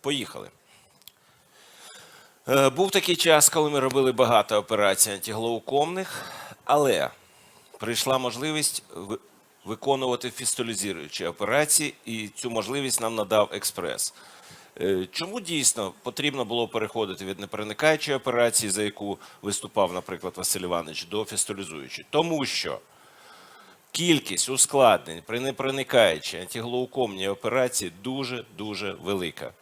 Поїхали. Е, Був такий час, коли ми робили багато операцій антиглаукомних, але прийшла можливість виконувати фістолізуючі операції, і цю можливість нам надав експрес. Е, Чому дійсно потрібно було переходити від непроникаючої операції, за яку виступав, наприклад, Василь Іванович, до фістолізуючої? Тому що кількість ускладнень при непроникаючій антиглаукомній операції дуже-дуже велика.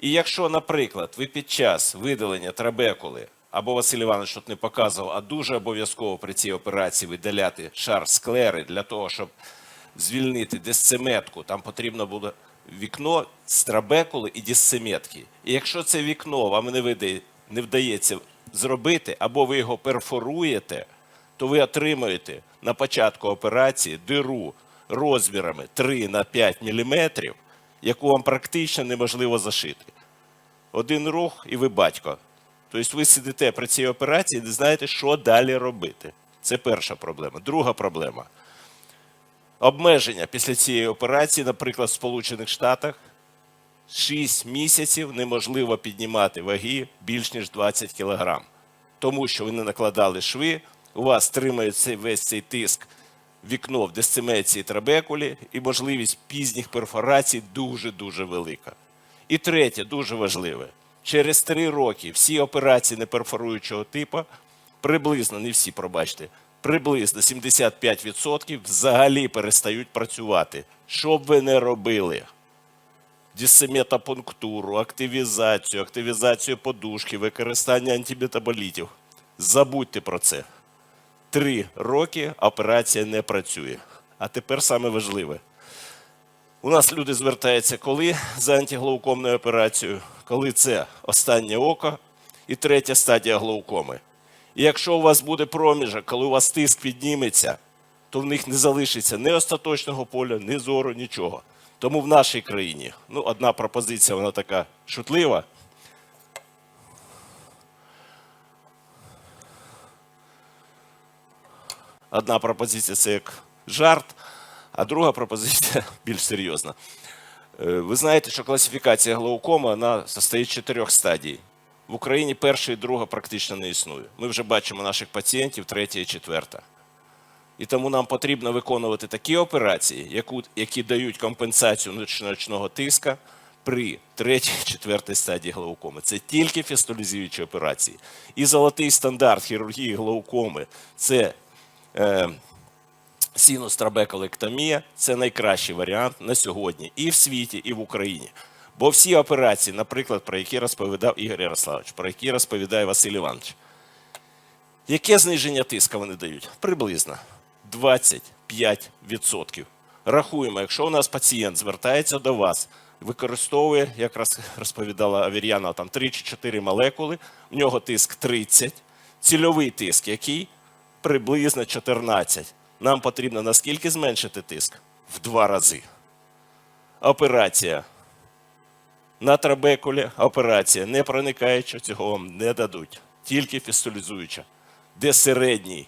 І якщо, наприклад, ви під час видалення трабекули, або Василь Іванович тут не показував, а дуже обов'язково при цій операції видаляти шар склери для того, щоб звільнити дисцеметку, там потрібно буде вікно з трабекули і дисцеметки. І якщо це вікно вам не, видає, не вдається зробити, або ви його перфоруєте, то ви отримаєте на початку операції диру розмірами 3 на 5 мм, яку вам практично неможливо зашити. Один рух і ви батько. Тобто ви сидите при цій операції і не знаєте, що далі робити. Це перша проблема. Друга проблема. Обмеження після цієї операції, наприклад, в Сполучених Штатах 6 місяців неможливо піднімати ваги більш ніж 20 кг. Тому що ви не накладали шви, у вас тримає цей, весь цей тиск вікно в дисцимеції трабекулі, і можливість пізніх перфорацій дуже-дуже велика. І третє, дуже важливе. Через три роки всі операції неперфоруючого типу, приблизно, не всі, пробачте, приблизно 75% взагалі перестають працювати. Що б ви не робили? дисеметапунктуру, активізацію, активізацію подушки, використання антиметаболітів. Забудьте про це. Три роки операція не працює. А тепер саме важливе. У нас люди звертаються коли за антиглаукомною операцією, коли це останнє око і третя стадія глаукоми. І якщо у вас буде проміжок, коли у вас тиск підніметься, то в них не залишиться ні остаточного поля, ні зору, нічого. Тому в нашій країні ну, одна пропозиція, вона така шутлива. Одна пропозиція це як жарт, а друга пропозиція більш серйозна. Е, Ви знаєте, що класифікація глаукома вона состоїть з чотирьох стадій. В Україні перша і друга практично не існує. Ми вже бачимо наших пацієнтів, третя і четверта. І тому нам потрібно виконувати такі операції, які дають компенсацію ноч- ночного тиска при третій, четвертій стадії глаукоми. Це тільки фістолізуючі операції. І золотий стандарт хірургії глаукоми це е, синустрабеколектомія. Це найкращий варіант на сьогодні і в світі, і в Україні. Бо всі операції, наприклад, про які розповідав Ігор Ярославович, про які розповідає Василь Іванович, Яке зниження тиска вони дають? Приблизно 25%. Рахуємо, якщо у нас пацієнт звертається до вас, використовує, якраз розповідала Авір'яна, там 3 чи 4 молекули, у нього тиск 30, цільовий тиск який? Приблизно 14. Нам потрібно наскільки зменшити тиск? В два рази. Операція на трабекулі операція не проникаюча, цього вам не дадуть. Тільки фістолізуюча, де середній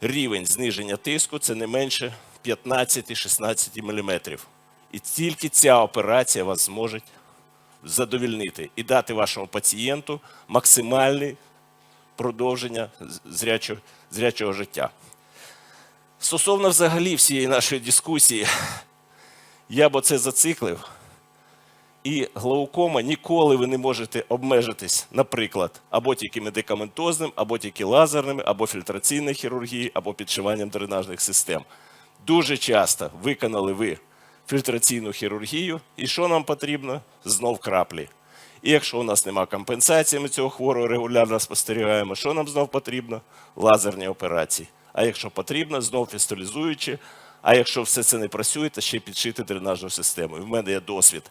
рівень зниження тиску це не менше 15-16 мм. І тільки ця операція вас зможе задовільнити і дати вашому пацієнту максимальне продовження зрячого, зрячого життя. Стосовно взагалі всієї нашої дискусії, я б оце зациклив. І глаукома ніколи ви не можете обмежитись, наприклад, або тільки медикаментозним, або тільки лазерними, або фільтраційною хірургією, або підшиванням дренажних систем. Дуже часто виконали ви фільтраційну хірургію, і що нам потрібно? Знов краплі. І якщо у нас немає компенсації, ми цього хворого регулярно спостерігаємо, що нам знов потрібно? Лазерні операції. А якщо потрібно, знов фістолізуючи. А якщо все це не працює, то ще підшити дренажну систему. І в мене є досвід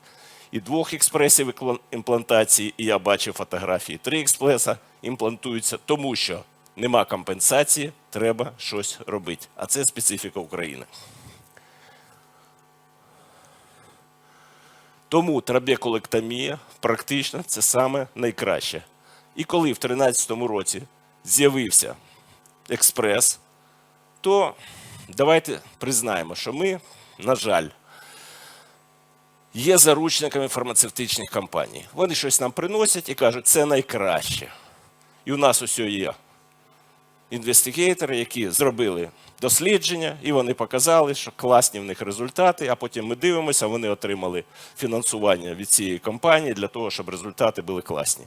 і двох експресів імплантації, і я бачив фотографії три експреса імплантуються, тому що нема компенсації, треба щось робити. А це специфіка України. Тому трабекулектомія практично це саме найкраще. І коли в 2013 році з'явився експрес, то давайте признаємо, що ми, на жаль, є заручниками фармацевтичних компаній. Вони щось нам приносять і кажуть, це найкраще. І у нас ось є інвестигейтори, які зробили дослідження, і вони показали, що класні в них результати. А потім ми дивимося, вони отримали фінансування від цієї компанії для того, щоб результати були класні.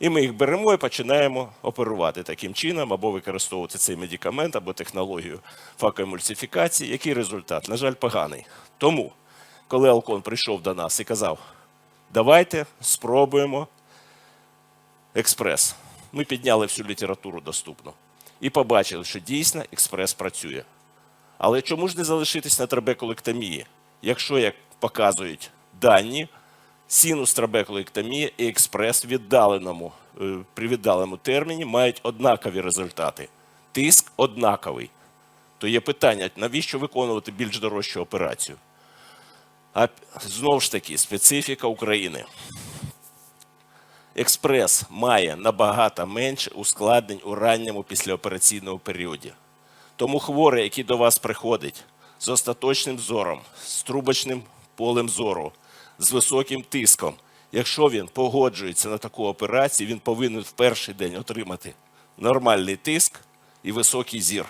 І ми їх беремо і починаємо оперувати таким чином, або використовувати цей медикамент, або технологію факоемульсифікації. Який результат? На жаль, поганий. Тому, коли Алкон прийшов до нас і казав, давайте спробуємо експрес. Ми підняли всю літературу доступну і побачили, що дійсно експрес працює. Але чому ж не залишитись на трабекулектомії? Якщо, як показують дані, синус трабекулектомії і експрес віддаленому, е, при віддаленому терміні мають однакові результати. Тиск однаковий. То є питання, навіщо виконувати більш дорожчу операцію? А знову ж таки, специфіка України. Експрес має набагато менше ускладнень у ранньому післяопераційному періоді. Тому хворий, який до вас приходить з остаточним зором, з трубочним полем зору, з високим тиском, якщо він погоджується на таку операцію, він повинен в перший день отримати нормальний тиск і високий зір.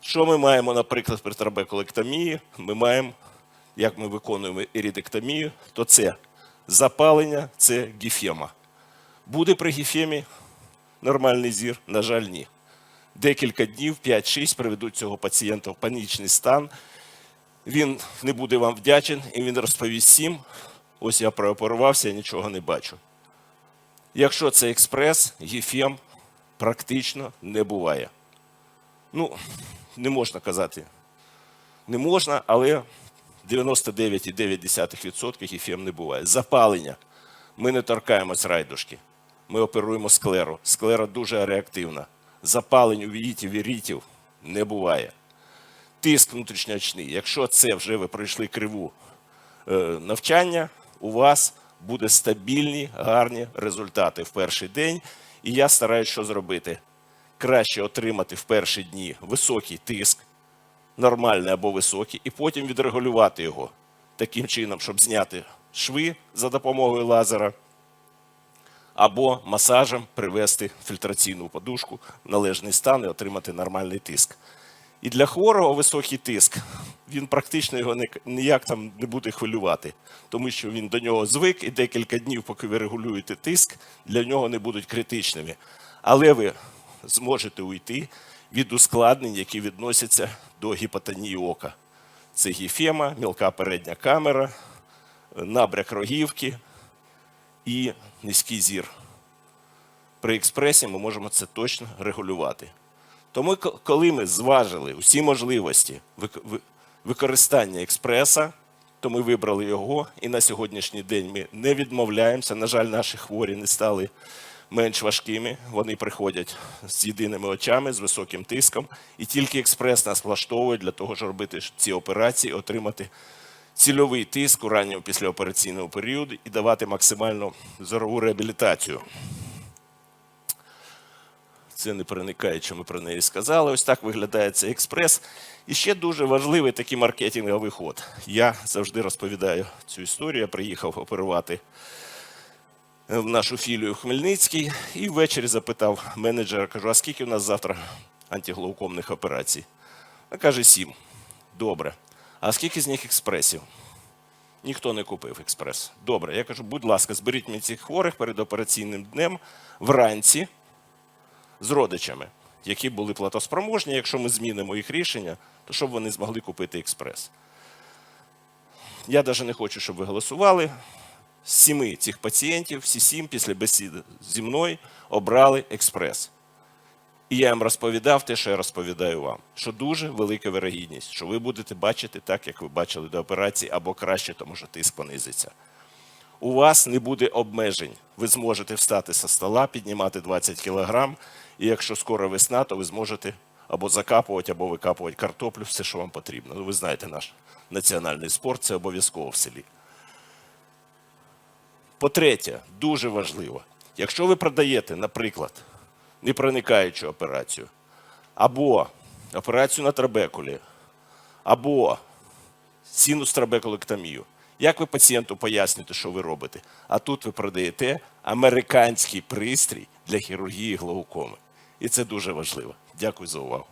Що ми маємо, наприклад, при трабекулектомії? Ми маємо, як ми виконуємо іридектомію, то це запалення, це гіфема. Буде при гіфемі нормальний зір? На жаль, ні. Декілька днів, 5-6 приведуть цього пацієнта в панічний стан. Він не буде вам вдячен і він розповість всім, ось я прооперувався, я нічого не бачу. Якщо це експрес, гіфем практично не буває. Ну, не можна казати. Не можна, але 99,9% гіфем не буває. Запалення. Ми не торкаємось райдушки. Ми оперуємо склеру. Склера дуже реактивна. Запалень у віїтів і рітів не буває. Тиск внутрішньоочний. Якщо це вже ви пройшли криву е, навчання, у вас буде стабільні, гарні результати в перший день. І я стараюсь що зробити? Краще отримати в перші дні високий тиск, нормальний або високий, і потім відрегулювати його таким чином, щоб зняти шви за допомогою лазера, або масажем привести фільтраційну подушку в належний стан і отримати нормальний тиск. І для хворого високий тиск, він практично його ніяк там не буде хвилювати, тому що він до нього звик і декілька днів, поки ви регулюєте тиск, для нього не будуть критичними. Але ви зможете уйти від ускладнень, які відносяться до гіпотонії ока. Це гіфема, мілка передня камера, набряк рогівки і низький зір. При експресі ми можемо це точно регулювати. Тому, коли ми зважили усі можливості використання експреса, то ми вибрали його, і на сьогоднішній день ми не відмовляємося. На жаль, наші хворі не стали менш важкими. Вони приходять з єдиними очами, з високим тиском, і тільки експрес нас влаштовує для того, щоб робити ці операції, отримати цільовий тиск у ранньому післяопераційному періоді і давати максимальну зорову реабілітацію. Це не проникає, що ми про неї сказали. Ось так виглядає цей експрес. І ще дуже важливий такий маркетинговий ход. Я завжди розповідаю цю історію. Я приїхав оперувати в нашу філію в Хмельницький і ввечері запитав менеджера, кажу, а скільки у нас завтра антиглаукомних операцій? А каже, сім. Добре. А скільки з них експресів? Ніхто не купив експрес. Добре. Я кажу, будь ласка, зберіть мені цих хворих перед операційним днем вранці з родичами, які були платоспроможні. Якщо ми змінимо їх рішення, то щоб вони змогли купити експрес. Я навіть не хочу, щоб ви голосували. З сіми цих пацієнтів, всі сім після бесіди зі мною обрали експрес. І я їм розповідав те, що я розповідаю вам, що дуже велика вирогідність, що ви будете бачити так, як ви бачили до операції, або краще, тому що тиск понизиться. У вас не буде обмежень. Ви зможете встати зі стола, піднімати 20 кілограм, і якщо скоро весна, то ви зможете або закапувати, або викапувати картоплю, все, що вам потрібно. Ну, ви знаєте, наш національний спорт це обов'язково в селі. По-третє, дуже важливо, якщо ви продаєте, наприклад, непроникаючу операцію, або операцію на трабекулі, або синустрабекулектомію. Як ви пацієнту поясните, що ви робите? А тут ви продаєте американський пристрій для хірургії глаукоми. І це дуже важливо. Дякую за увагу.